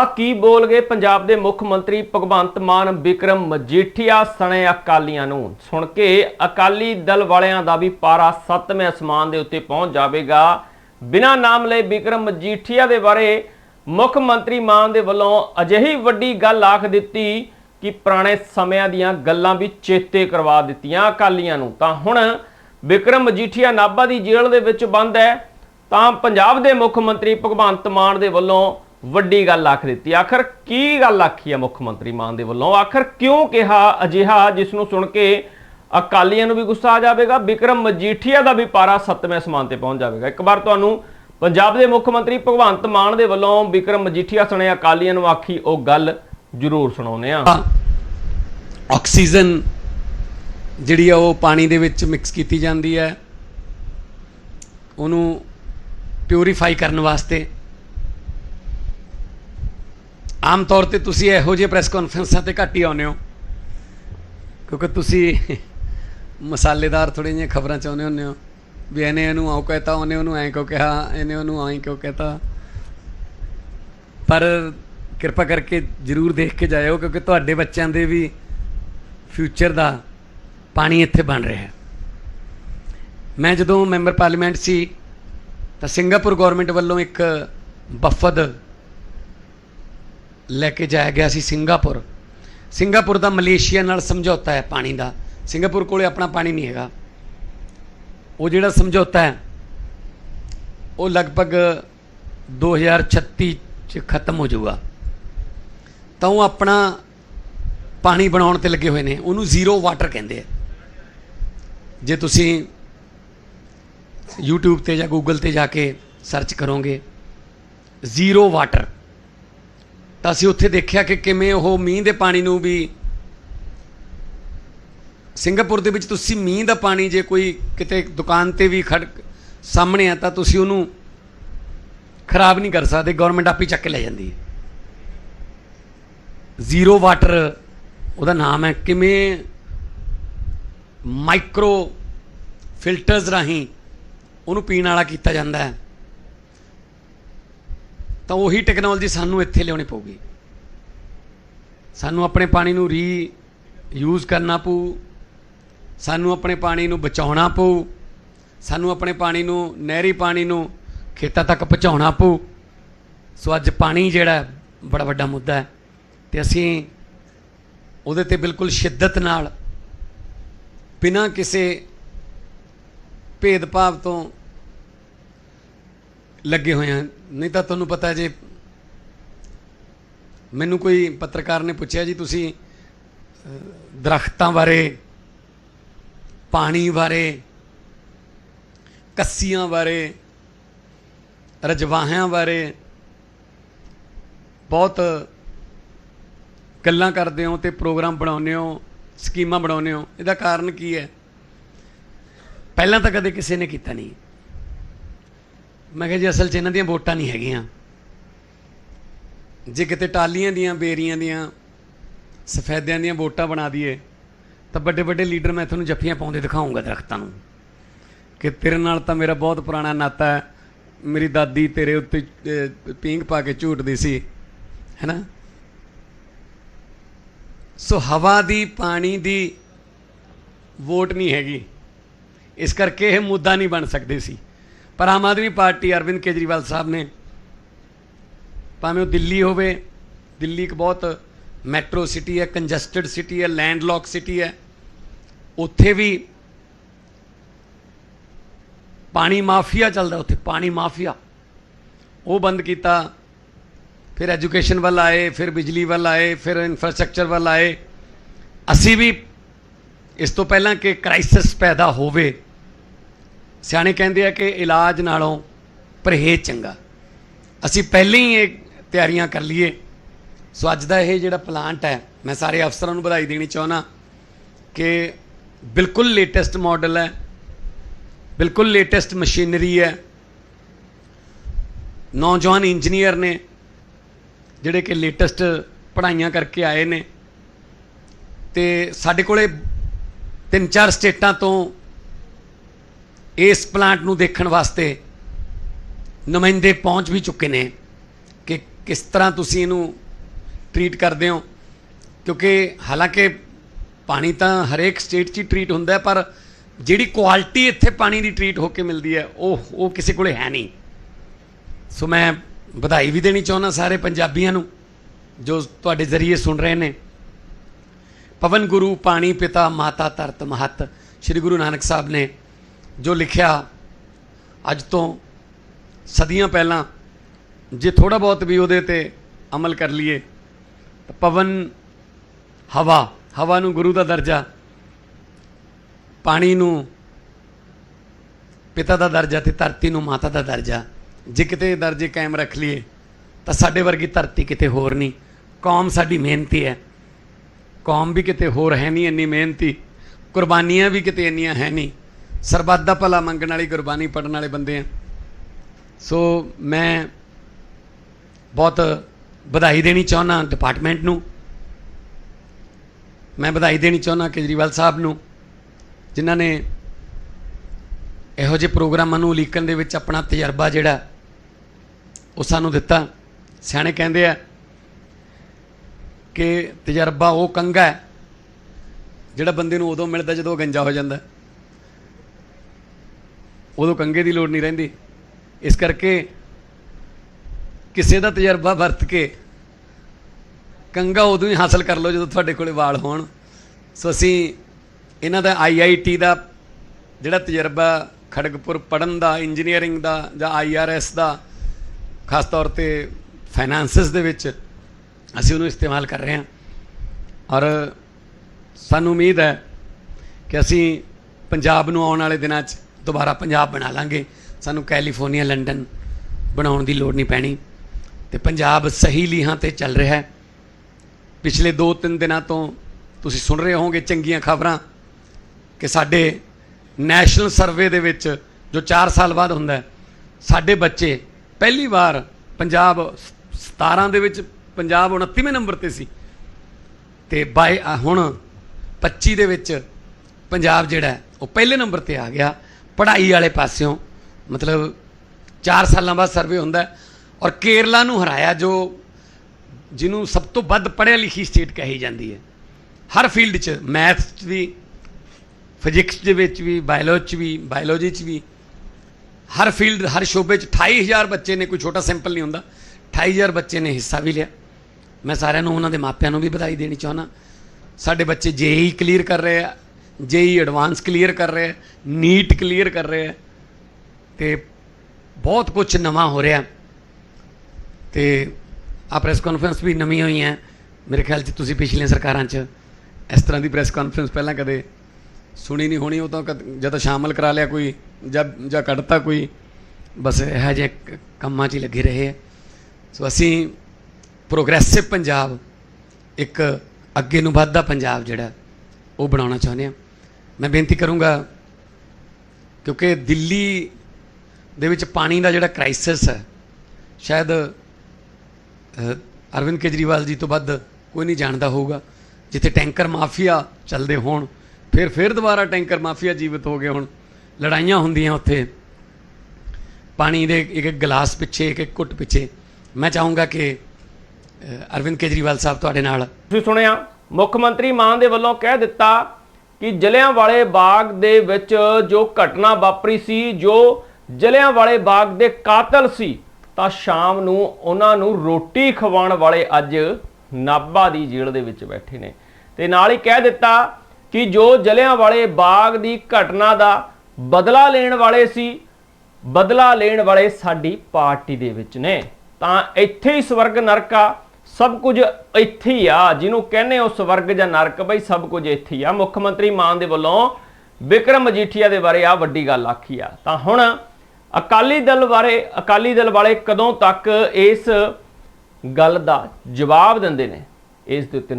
ਆ ਕੀ ਬੋਲ ਗਏ ਪੰਜਾਬ ਦੇ ਮੁੱਖ ਮੰਤਰੀ ਭਗਵੰਤ ਮਾਨ ਵਿਕਰਮ ਮਜੀਠੀਆ, ਸਣੇ ਅਕਾਲੀਆਂ ਨੂੰ? ਸੁਣ ਕੇ ਅਕਾਲੀ ਦਲ ਵਾਲਿਆਂ ਦਾ ਵੀ ਪਾਰਾ ਸੱਤਵੇਂ ਅਸਮਾਨ ਦੇ ਉੱਤੇ ਪਹੁੰਚ ਜਾਵੇਗਾ। ਬਿਨਾਂ ਨਾਮ ਲਏ ਵਿਕਰਮ ਮਜੀਠੀਆ ਦੇ ਬਾਰੇ ਮੁੱਖ ਮੰਤਰੀ ਮਾਨ ਦੇ ਵੱਲੋਂ ਅਜਿਹੀ ਵੱਡੀ ਗੱਲ ਆਖ ਦਿੱਤੀ ਕਿ ਪੁਰਾਣੇ ਸਮਿਆਂ ਦੀਆਂ ਗੱਲਾਂ ਵੀ ਚੇਤੇ ਕਰਵਾ ਦਿੱਤੀਆਂ ਅਕਾਲੀਆਂ ਨੂੰ। ਤਾਂ ਹੁਣ ਵਿਕਰਮ ਮਜੀਠੀਆ ਨਾਭਾ ਦੀ ਜੇਲ੍ਹ ਦੇ ਵਿੱਚ ਬੰਦ ਹੈ। ਤਾਂ ਪੰਜਾਬ ਦੇ ਮੁੱਖ ਮੰਤਰੀ ਭਗਵੰਤ ਮਾਨ ਦੇ ਵੱਲੋਂ ਵੱਡੀ ਗੱਲ ਆਖ ਦਿੱਤੀ। ਆਖਰ ਕੀ ਗੱਲ ਆਖੀ ਹੈ ਮੁੱਖ ਮੰਤਰੀ ਮਾਨ ਦੇ ਵੱਲੋਂ? ਆਖਰ ਕਿਉਂ ਕਿਹਾ ਅਜਿਹਾ ਜਿਸ ਨੂੰ ਸੁਣ ਕੇ ਅਕਾਲੀਆਂ ਨੂੰ ਵੀ ਗੁੱਸਾ ਆ ਜਾਵੇਗਾ, ਵਿਕਰਮ ਮਜੀਠੀਆ ਦਾ ਵੀ ਪਾਰਾ ਸੱਤਵੇਂ ਅਸਮਾਨ ਤੇ ਪਹੁੰਚ ਜਾਵੇਗਾ। ਇੱਕ ਵਾਰ ਤੁਹਾਨੂੰ ਪੰਜਾਬ ਦੇ ਮੁੱਖ ਮੰਤਰੀ ਭਗਵੰਤ ਮਾਨ ਦੇ ਵੱਲੋਂ ਵਿਕਰਮ ਮਜੀਠੀਆ ਸਣੇ ਅਕਾਲੀਆਂ ਨੂੰ ਆਖੀ ਉਹ ਗੱਲ ਜ਼ਰੂਰ ਸੁਣਾਉਂਦੇ ਆ ਆਕਸੀਜਨ ਜਿਹੜੀ ਆ ਉਹ ਪਾਣੀ ਦੇ ਵਿੱਚ ਮਿਕਸ ਕੀਤੀ ਜਾਂਦੀ ਹੈ। ਉਹਨੂੰ ਪਿਊਰੀਫਾਈ ਕਰਨ ਵਾਸਤੇ ਆਮ ਤੌਰ ਤੇ ਤੁਸੀਂ ਇਹੋ ਜਿਹੇ ਪ੍ਰੈਸ ਕਾਨਫਰੰਸਾਂ ਤੇ ਘੱਟ ਹੀ ਆਉਂਦੇ ਹੋ। ਕਿਉਂਕਿ ਤੁਸੀਂ ਮਸਾਲੇਦਾਰ ਥੋੜ੍ਹੀਆਂ ਜਿਹੀਆਂ ਖਬਰਾਂ ਚਾਹੁੰਦੇ ਹੁੰਦੇ ਹੋ। ਵੀ ਇਹਨੇ ਇਹਨੂੰ ਆਉ ਕਹਤਾ, ਉਹਨੇ ਉਹਨੂੰ ਐਂ ਕਿਉਂ ਕਿਹਾ, ਇਹਨੇ ਉਹਨੂੰ ਐਂ ਕਿਉਂ ਕਹਤਾ। ਪਰ ਕਿਰਪਾ ਕਰਕੇ ਜਰੂਰ ਦੇਖ ਕੇ ਜਾਇਓ, ਕਿਉਂਕਿ ਤੁਹਾਡੇ ਬੱਚਿਆਂ ਦੇ ਵੀ ਫਿਊਚਰ ਦਾ ਪਾਣੀ ਇੱਥੇ ਬਣ ਰਿਹਾ ਹੈ। ਮੈਂ ਜਦੋਂ ਮੈਂਬਰ ਪਾਰਲੀਮੈਂਟ ਸੀ, ਤਾਂ ਸਿੰਗਾਪੁਰ ਗਵਰਨਮੈਂਟ ਵੱਲੋਂ ਇੱਕ ਵਫਦ ਲੈ ਕੇ ਜਾਇਆ ਗਿਆ ਸੀ ਸਿੰਗਾਪੁਰ। ਸਿੰਗਾਪੁਰ ਦਾ ਮਲੇਸ਼ੀਆ ਨਾਲ ਸਮਝੌਤਾ ਹੈ ਪਾਣੀ ਦਾ। ਸਿੰਗਾਪੁਰ ਕੋਲੇ ਆਪਣਾ ਪਾਣੀ ਨਹੀਂ ਹੈਗਾ। ਉਹ ਜਿਹੜਾ ਸਮਝੌਤਾ ਹੈ, ਉਹ ਲਗਭਗ 2036 ਚ ਖਤਮ ਹੋ ਜਾਊਗਾ। ਤਾਂ ਉਹ ਆਪਣਾ ਪਾਣੀ ਬਣਾਉਣ ਤੇ ਲੱਗੇ ਹੋਏ ਨੇ। ਉਹਨੂੰ ਜ਼ੀਰੋ ਵਾਟਰ ਕਹਿੰਦੇ ਆ। ਜੇ ਤੁਸੀਂ YouTube ਤੇ ਜਾਂ Google ਤੇ ਜਾ ਕੇ ਸਰਚ ਕਰੋਗੇ, ਜ਼ੀਰੋ ਵਾਟਰ। ਤਾਂ ਅਸੀਂ ਉੱਥੇ ਦੇਖਿਆ ਕਿ ਕਿਵੇਂ ਉਹ ਮੀਂਹ ਦੇ ਪਾਣੀ ਨੂੰ ਵੀ ਸਿੰਗਾਪੁਰ ਦੇ ਵਿੱਚ ਤੁਸੀਂ ਮੀਂਹ ਦਾ ਪਾਣੀ ਜੇ ਕੋਈ ਕਿਤੇ ਦੁਕਾਨ ਤੇ ਵੀ ਖੜ ਸਾਹਮਣੇ ਆ ਤਾਂ ਤੁਸੀਂ ਉਹਨੂੰ ਖਰਾਬ ਨਹੀਂ ਕਰ ਸਕਦੇ ਗਵਰਨਮੈਂਟ ਆਪੇ ਚੱਕ ਕੇ ਲੈ ਜਾਂਦੀ ਹੈ। ਜ਼ੀਰੋ ਵਾਟਰ ਉਹਦਾ ਨਾਮ ਹੈ ਕਿਵੇਂ ਮਾਈਕਰੋ ਫਿਲਟਰਸ ਰਾਹੀਂ ਉਹਨੂੰ ਪੀਣ ਵਾਲਾ ਕੀਤਾ ਜਾਂਦਾ ਹੈ। ਤਾਂ ਉਹੀ ਟੈਕਨੋਲੋਜੀ ਸਾਨੂੰ ਇੱਥੇ ਲਿਆਉਣੀ ਪਊਗੀ। ਸਾਨੂੰ ਆਪਣੇ ਪਾਣੀ ਨੂੰ ਰੀ ਯੂਜ਼ ਕਰਨਾ ਪਊ। ਸਾਨੂੰ ਆਪਣੇ ਪਾਣੀ ਨੂੰ ਬਚਾਉਣਾ ਪਊ। ਸਾਨੂੰ ਆਪਣੇ ਪਾਣੀ ਨੂੰ, ਨਹਿਰੀ ਪਾਣੀ ਨੂੰ ਖੇਤਾਂ ਤੱਕ ਪਹੁੰਚਾਉਣਾ ਪਊ। ਸੋ ਅੱਜ ਪਾਣੀ ਜਿਹੜਾ ਬੜਾ ਵੱਡਾ ਮੁੱਦਾ ਹੈ। ਤੇ ਅਸੀਂ ਉਹਦੇ ਤੇ ਬਿਲਕੁਲ ਸ਼ਿੱਦਤ ਨਾਲ ਬਿਨਾਂ ਕਿਸੇ ਭੇਦਭਾਵ ਤੋਂ ਲੱਗੇ ਹੋਏ ਹਾਂ ਨਹੀਂ ਤਾਂ ਤੁਹਾਨੂੰ ਪਤਾ ਜੇ ਮੈਨੂੰ ਕੋਈ ਪੱਤਰਕਾਰ ਨੇ ਪੁੱਛਿਆ ਜੀ ਤੁਸੀਂ ਅਹ, ਦਰਖਤਾਂ ਬਾਰੇ ਪਾਣੀ ਬਾਰੇ ਕੱਸੀਆਂ ਬਾਰੇ ਰਜਵਾਹਿਆਂ ਬਾਰੇ ਬਹੁਤ ਗੱਲਾਂ ਕਰਦੇ ਹੋ ਤੇ ਪ੍ਰੋਗਰਾਮ ਬਣਾਉਂਦੇ ਹੋ ਸਕੀਮਾਂ ਬਣਾਉਂਦੇ ਹੋ। ਇਹਦਾ ਕਾਰਨ ਕੀ ਹੈ? ਪਹਿਲਾਂ ਤਾਂ ਕਦੇ ਕਿਸੇ ਨੇ ਕੀਤਾ ਨਹੀਂ। ਮੈਂ ਕਿਹਾ ਜੀ ਅਸਲ 'ਚ ਇਹਨਾਂ ਦੀਆਂ ਵੋਟਾਂ ਨਹੀਂ ਹੈਗੀਆਂ। ਜੇ ਕਿਤੇ ਟਾਲੀਆਂ ਦੀਆਂ ਬੇਰੀਆਂ ਦੀਆਂ ਸਫੈਦਿਆਂ ਦੀਆਂ ਵੋਟਾਂ ਬਣਾ ਦਈਏ ਤਾਂ ਵੱਡੇ ਵੱਡੇ ਲੀਡਰ ਮੈਂ ਤੁਹਾਨੂੰ ਜੱਫੀਆਂ ਪਾਉਂਦੇ ਦਿਖਾਉਂਗਾ ਦਰਖਤਾਂ ਨੂੰ। ਕਿ ਤੇਰੇ ਨਾਲ ਤਾਂ ਮੇਰਾ ਬਹੁਤ ਪੁਰਾਣਾ ਨਾਤਾ ਹੈ। ਮੇਰੀ ਦਾਦੀ ਤੇਰੇ ਉੱਤੇ ਅਹ, ਪੀਂਘ ਪਾ ਕੇ ਝੂਟਦੀ ਸੀ ਹੈਨਾ ਸੋ ਹਵਾ ਦੀ ਪਾਣੀ ਦੀ ਵੋਟ ਨਹੀਂ ਹੈਗੀ। ਇਸ ਕਰਕੇ ਇਹ ਮੁੱਦਾ ਨਹੀਂ ਬਣ ਸਕਦੇ ਸੀ। ਪਰ ਆਮ ਆਦਮੀ ਪਾਰਟੀ ਅਰਵਿੰਦ ਕੇਜਰੀਵਾਲ ਸਾਹਿਬ ਨੇ, ਭਾਵੇਂ ਉਹ ਦਿੱਲੀ ਹੋਵੇ, ਦਿੱਲੀ ਇੱਕ ਬਹੁਤ ਮੈਟਰੋ ਸਿਟੀ ਹੈ, ਕੰਜਸਟਡ ਸਿਟੀ ਹੈ, ਲੈਂਡਲੌਕ ਸਿਟੀ ਹੈ, ਉੱਥੇ ਵੀ ਪਾਣੀ ਮਾਫੀਆ ਚੱਲਦਾ ਉੱਥੇ, ਪਾਣੀ ਮਾਫੀਆ। ਉਹ ਬੰਦ ਕੀਤਾ, ਫਿਰ ਐਜੂਕੇਸ਼ਨ ਵੱਲ ਆਏ, ਫਿਰ ਬਿਜਲੀ ਵੱਲ ਆਏ, ਫਿਰ ਇਨਫਰਾਸਟ੍ਰਕਚਰ ਵੱਲ ਆਏ। ਅਸੀਂ ਵੀ ਇਸ ਤੋਂ ਪਹਿਲਾਂ ਕਿ ਕ੍ਰਾਈਸਿਸ ਪੈਦਾ ਹੋਵੇ ਸਿਆਣੇ ਕਹਿੰਦੇ ਆ ਕਿ ਇਲਾਜ ਨਾਲੋਂ ਪਰਹੇਜ਼ ਚੰਗਾ। ਅਸੀਂ ਪਹਿਲਾਂ ਹੀ ਇਹ ਤਿਆਰੀਆਂ ਕਰ ਲਈਏ। ਸੋ ਅੱਜ ਦਾ ਇਹ ਜਿਹੜਾ ਪਲਾਂਟ ਹੈ, ਮੈਂ ਸਾਰੇ ਅਫਸਰਾਂ ਨੂੰ ਵਧਾਈ ਦੇਣੀ ਚਾਹੁੰਦਾ ਕਿ ਬਿਲਕੁਲ ਲੇਟੈਸਟ ਮਾਡਲ ਹੈ, ਬਿਲਕੁਲ ਲੇਟੈਸਟ ਮਸ਼ੀਨਰੀ ਹੈ। ਨੌਜਵਾਨ ਇੰਜੀਨੀਅਰ ਨੇ ਜਿਹੜੇ ਕਿ ਲੇਟੈਸਟ ਪੜ੍ਹਾਈਆਂ ਕਰਕੇ ਆਏ ਨੇ। ਤੇ ਸਾਡੇ ਕੋਲੇ ਤਿੰਨ ਚਾਰ ਸਟੇਟਾਂ ਤੋਂ ਇਸ ਪਲਾਂਟ ਨੂੰ ਦੇਖਣ ਵਾਸਤੇ ਨੁਮਾਇੰਦੇ ਪਹੁੰਚ ਵੀ ਚੁੱਕੇ ਨੇ ਕਿ ਕਿਸ ਤਰ੍ਹਾਂ ਤੁਸੀਂ ਇਹਨੂੰ ਟਰੀਟ ਕਰਦੇ ਹੋ। ਕਿਉਂਕਿ ਹਾਲਾਂਕਿ ਪਾਣੀ ਤਾਂ ਹਰੇਕ ਸਟੇਟ 'ਚ ਹੀ ਟਰੀਟ ਹੁੰਦਾ ਪਰ ਜਿਹੜੀ ਕੁਆਲਿਟੀ ਇੱਥੇ ਪਾਣੀ ਦੀ ਟਰੀਟ ਹੋ ਕੇ ਮਿਲਦੀ ਹੈ, ਉਹ ਉਹ ਕਿਸੇ ਕੋਲੇ ਹੈ ਨਹੀਂ। ਸੋ ਮੈਂ ਵਧਾਈ ਵੀ ਦੇਣੀ ਚਾਹੁੰਦਾ ਸਾਰੇ ਪੰਜਾਬੀਆਂ ਨੂੰ, ਜੋ ਤੁਹਾਡੇ ਜ਼ਰੀਏ ਸੁਣ ਰਹੇ ਨੇ। ਪਵਨ ਗੁਰੂ, ਪਾਣੀ ਪਿਤਾ, ਮਾਤਾ ਧਰਤ ਮਹਤ, ਸ੍ਰੀ ਗੁਰੂ ਨਾਨਕ ਸਾਹਿਬ ਨੇ ਜੋ ਲਿਖਿਆ ਅੱਜ ਤੋਂ ਸਦੀਆਂ ਪਹਿਲਾਂ, ਜੇ ਥੋੜਾ ਬਹੁਤ ਵੀ ਉਹਦੇ ਤੇ ਅਮਲ ਕਰ ਲਈਏ, ਤਾਂ ਪਵਨ ਹਵਾ ਹਵਾ ਨੂੰ ਗੁਰੂ ਦਾ ਦਰਜਾ, ਪਾਣੀ ਨੂੰ ਪਿਤਾ ਦਾ ਦਰਜਾ ਤੇ ਧਰਤੀ ਨੂੰ ਮਾਤਾ ਦਾ ਦਰਜਾ, ਜੇ ਕਿਤੇ ਦਰਜੇ ਕਾਇਮ ਰੱਖ ਲਈਏ, ਤਾਂ ਸਾਡੇ ਵਰਗੀ ਧਰਤੀ ਕਿਤੇ ਹੋਰ ਨਹੀਂ। ਕੌਮ ਸਾਡੀ ਮਿਹਨਤੀ ਹੈ। ਕੌਮ ਵੀ ਕਿਤੇ ਹੋਰ ਹੈ ਨਹੀਂ ਇੰਨੀ ਮਿਹਨਤੀ। ਕੁਰਬਾਨੀਆਂ ਵੀ ਕਿਤੇ ਇੰਨੀਆਂ ਹੈ ਨਹੀਂ। ਸਰਬੱਤ ਦਾ ਭਲਾ ਮੰਗਣ ਵਾਲੀ, ਗੁਰਬਾਣੀ ਪੜਨ ਵਾਲੇ ਬੰਦੇ ਆ। ਸੋ ਮੈਂ ਬਹੁਤ ਵਧਾਈ ਦੇਣੀ ਚਾਹੁੰਦਾ ਡਿਪਾਰਟਮੈਂਟ ਨੂੰ। ਮੈਂ ਵਧਾਈ ਦੇਣੀ ਚਾਹੁੰਦਾ ਕੇਜਰੀਵਾਲ ਸਾਹਿਬ ਨੂੰ, ਜਿਨ੍ਹਾਂ ਨੇ ਇਹੋ ਜਿਹੇ ਪ੍ਰੋਗਰਾਮਾਂ ਨੂੰ ਉਲੀਕਣ ਦੇ ਵਿੱਚ ਆਪਣਾ ਤਜਰਬਾ ਜਿਹੜਾ ਉਹ ਸਾਨੂੰ ਦਿੱਤਾ। ਸਿਆਣੇ ਕਹਿੰਦੇ ਆ ਕਿ ਤਜਰਬਾ ਉਹ ਕੰਗਾ ਹੈ ਜਿਹੜਾ ਬੰਦੇ ਨੂੰ ਉਦੋਂ ਮਿਲਦਾ ਜਦੋਂ ਗੰਜਾ ਹੋ ਜਾਂਦਾ। ਉਦੋਂ ਕੰਗੇ ਦੀ ਲੋੜ ਨਹੀਂ ਰਹਿੰਦੀ। ਇਸ ਕਰਕੇ ਕਿਸੇ ਦਾ ਤਜਰਬਾ ਵਰਤ ਕੇ ਕੰਗਾ ਉਦੋਂ ਹੀ ਹਾਸਲ ਕਰ ਲਓ ਜਦੋਂ ਤੁਹਾਡੇ ਕੋਲੇ ਵਾਲ ਹੋਣ। ਸੋ ਅਸੀਂ ਇਹਨਾਂ ਦਾ ਆਈਆਈਟੀ ਦਾ ਜਿਹੜਾ ਤਜਰਬਾ ਖੜਗਪੁਰ ਪੜਨ ਦਾ, ਇੰਜੀਨੀਅਰਿੰਗ ਦਾ ਜਾਂ ਆਈਆਰਐਸ ਦਾ, ਖਾਸ ਤੌਰ ਤੇ ਫਾਈਨਾਂਸਿਸ ਦੇ ਵਿੱਚ ਅਸੀਂ ਉਹਨੂੰ ਇਸਤੇਮਾਲ ਕਰ ਰਹੇ ਹਾਂ। ਔਰ ਸਾਨੂੰ ਉਮੀਦ ਹੈ ਕਿ ਅਸੀਂ ਪੰਜਾਬ ਨੂੰ ਆਉਣ ਵਾਲੇ ਦਿਨਾਂ 'ਚ ਦੁਬਾਰਾ ਪੰਜਾਬ ਬਣਾ ਲਾਂਗੇ। ਸਾਨੂੰ ਕੈਲੀਫੋਰਨੀਆ, ਲੰਡਨ ਬਣਾਉਣ ਦੀ ਲੋੜ ਨਹੀਂ ਪੈਣੀ। ਤੇ ਪੰਜਾਬ ਸਹੀ ਲੀਹਾਂ ਤੇ ਚੱਲ ਰਿਹਾ ਹੈ। ਪਿਛਲੇ 2-3 ਦਿਨਾਂ ਤੋਂ ਤੁਸੀਂ ਸੁਣ ਰਹੇ ਹੋਵੋਗੇ ਚੰਗੀਆਂ ਖਬਰਾਂ ਕਿ ਸਾਡੇ ਨੈਸ਼ਨਲ ਸਰਵੇ ਦੇ ਵਿੱਚ ਜੋ 4 ਸਾਲ ਬਾਅਦ ਹੁੰਦਾ ਸਾਡੇ ਬੱਚੇ ਪਹਿਲੀ ਵਾਰ ਪੰਜਾਬ 17 ਦੇ ਵਿੱਚ ਪੰਜਾਬ 29ਵੇਂ ਨੰਬਰ ਤੇ ਸੀ। ਤੇ ਬਾਈ ਹੁਣ 25 ਦੇ ਵਿੱਚ ਪੰਜਾਬ ਜਿਹੜਾ ਉਹ ਪਹਿਲੇ ਨੰਬਰ ਤੇ ਆ ਗਿਆ। ਪੜ੍ਹਾਈ ਵਾਲੇ ਪਾਸਿਓਂ, ਮਤਲਬ 4 ਸਾਲਾਂ ਬਾਅਦ ਸਰਵੇ ਹੁੰਦਾ ਔਰ ਕੇਰਲਾ ਨੂੰ ਹਰਾਇਆ ਜੋ ਜਿਹਨੂੰ ਸਭ ਤੋਂ ਵੱਧ ਪੜ੍ਹਿਆ ਲਿਖੀ ਸਟੇਟ ਕਹੀ ਜਾਂਦੀ ਹੈ। ਹਰ ਫੀਲਡ 'ਚ ਮੈਥ 'ਚ ਵੀ ਫਿਜ਼ਿਕਸ ਦੇ ਵਿੱਚ ਵੀ ਬਾਇਓਲੋਜੀ 'ਚ ਵੀ ਬਾਇਓਲੋਜੀ 'ਚ ਵੀ, ਹਰ ਫੀਲਡ ਹਰ ਸ਼ੋਬੇ 'ਚ 28000 ਬੱਚੇ ਨੇ, ਕੋਈ ਛੋਟਾ ਸੈਂਪਲ ਨਹੀਂ ਹੁੰਦਾ 28000 ਬੱਚੇ ਨੇ ਹਿੱਸਾ ਵੀ ਲਿਆ। ਮੈਂ ਸਾਰਿਆਂ ਨੂੰ ਉਹਨਾਂ ਦੇ ਮਾਪਿਆਂ ਨੂੰ ਵੀ ਵਧਾਈ ਦੇਣੀ ਚਾਹੁੰਦਾ। ਸਾਡੇ ਬੱਚੇ ਜੇਈ ਕਲੀਅਰ ਕਰ ਰਹੇ ਆ ਜੇਈ ਐਡਵਾਂਸ ਕਲੀਅਰ ਕਰ ਰਹੇ ਨੀਟ ਕਲੀਅਰ ਕਰ ਰਹੇ ਆ ਤੇ ਬਹੁਤ ਕੁਝ ਨਵਾਂ ਹੋ ਰਿਹਾ ਤੇ ਆ ਪ੍ਰੈਸ ਕਾਨਫਰੰਸ ਵੀ ਨਵੀਂ ਹੋਈ ਹੈ। ਮੇਰੇ ਖਿਆਲ 'ਚ ਤੁਸੀਂ ਪਿਛਲੀਆਂ ਸਰਕਾਰਾਂ 'ਚ ਇਸ ਤਰ੍ਹਾਂ ਦੀ ਪ੍ਰੈਸ ਕਾਨਫਰੰਸ ਪਹਿਲਾਂ ਕਦੇ ਸੁਣੀ ਨਹੀਂ ਹੋਣੀ, ਉਹ ਤਾਂ ਕਦ- ਜਾਂ ਸ਼ਾਮਲ ਕਰਾ ਲਿਆ ਕੋਈ, ਜਾਂ ਜਾਂ ਕੱਢਤਾ ਕੋਈ। ਬਸ ਇਹੋ ਜਿਹੇ ਕੰਮਾਂ 'ਚ ਹੀ ਲੱਗੇ ਰਹੇ ਹੈ। ਸੋ ਅਸੀਂ ਪ੍ਰੋਗਰੈਸਿਵ ਪੰਜਾਬ, ਇੱਕ ਅੱਗੇ ਨੂੰ ਵੱਧਦਾ ਪੰਜਾਬ ਜਿਹੜਾ, ਉਹ ਬਣਾਉਣਾ ਚਾਹੁੰਦੇ ਹਾਂ। ਮੈਂ ਬੇਨਤੀ ਕਰੂੰਗਾ, ਕਿਉਂਕਿ ਦਿੱਲੀ ਦੇ ਵਿੱਚ ਪਾਣੀ ਦਾ ਜਿਹੜਾ ਕ੍ਰਾਈਸਿਸ ਹੈ, ਸ਼ਾਇਦ ਅਰਵਿੰਦ ਕੇਜਰੀਵਾਲ ਜੀ ਤੋਂ ਵੱਧ ਕੋਈ ਨਹੀਂ ਜਾਣਦਾ ਹੋਊਗਾ। ਜਿੱਥੇ ਟੈਂਕਰ ਮਾਫੀਆ ਚੱਲਦੇ ਹੋਣ, ਫਿਰ ਫਿਰ ਦੁਬਾਰਾ ਟੈਂਕਰ ਮਾਫੀਆ ਜੀਵਿਤ ਹੋ ਗਏ ਹੁਣ, ਲੜਾਈਆਂ ਹੁੰਦੀਆਂ ਉੱਥੇ। ਪਾਣੀ ਦੇ ਇੱਕ ਇੱਕ ਗਲਾਸ ਪਿੱਛੇ, ਇੱਕ ਇੱਕ ਘੁੱਟ ਪਿੱਛੇ। ਮੈਂ ਚਾਹੂੰਗਾ ਕਿ ਅਰਵਿੰਦ ਕੇਜਰੀਵਾਲ ਸਾਹਿਬ ਤੁਹਾਡੇ ਨਾਲ। ਤੁਸੀਂ ਸੁਣਿਆ, ਮੁੱਖ ਮੰਤਰੀ ਮਾਨ ਦੇ ਵੱਲੋਂ ਕਹਿ ਦਿੱਤਾ ਕਿ ਜਲਿਆਂਵਾਲੇ ਬਾਗ ਦੇ ਵਿੱਚ ਜੋ ਘਟਨਾ ਵਾਪਰੀ ਸੀ, ਜੋ ਜਲਿਆਂਵਾਲੇ ਬਾਗ ਦੇ ਕਾਤਲ ਸੀ, ਤਾਂ ਸ਼ਾਮ ਨੂੰ ਉਹਨਾਂ ਨੂੰ ਰੋਟੀ ਖਵਾਉਣ ਵਾਲੇ ਅੱਜ ਨਾਭਾ ਦੀ ਜੇਲ੍ਹ ਦੇ ਵਿੱਚ ਬੈਠੇ ਨੇ। ਤੇ ਨਾਲ ਹੀ ਕਹਿ ਦਿੱਤਾ ਕਿ ਜੋ ਜਲਿਆਂਵਾਲੇ ਬਾਗ ਦੀ ਘਟਨਾ ਦਾ ਬਦਲਾ ਲੈਣ ਵਾਲੇ ਸੀ, ਬਦਲਾ ਲੈਣ ਵਾਲੇ ਸਾਡੀ ਪਾਰਟੀ ਦੇ ਵਿੱਚ ਨੇ। ਤਾਂ ਇੱਥੇ ਹੀ ਸਵਰਗ ਨਰਕਾ ਸਭ ਕੁਝ ਇੱਥੇ ਹੀ ਆ, ਜਿਹਨੂੰ ਕਹਿੰਦੇ ਹੋ ਸਵਰਗ ਜਾਂ ਨਰਕ, ਬਈ ਸਭ ਕੁਝ ਇੱਥੇ ਹੀ ਆ। ਮੁੱਖ ਮੰਤਰੀ ਮਾਨ ਦੇ ਵੱਲੋਂ ਵਿਕਰਮ ਮਜੀਠੀਆ ਦੇ ਬਾਰੇ ਆ ਵੱਡੀ ਗੱਲ ਆਖੀ ਆ। ਤਾਂ ਹੁਣ ਅਕਾਲੀ ਦਲ ਬਾਰੇ, ਅਕਾਲੀ ਦਲ ਵਾਲੇ ਕਦੋਂ ਤੱਕ ਇਸ ਗੱਲ ਦਾ ਜਵਾਬ ਦਿੰਦੇ ਨੇ? ਇਸ ਦੇ ਉੱਤੇ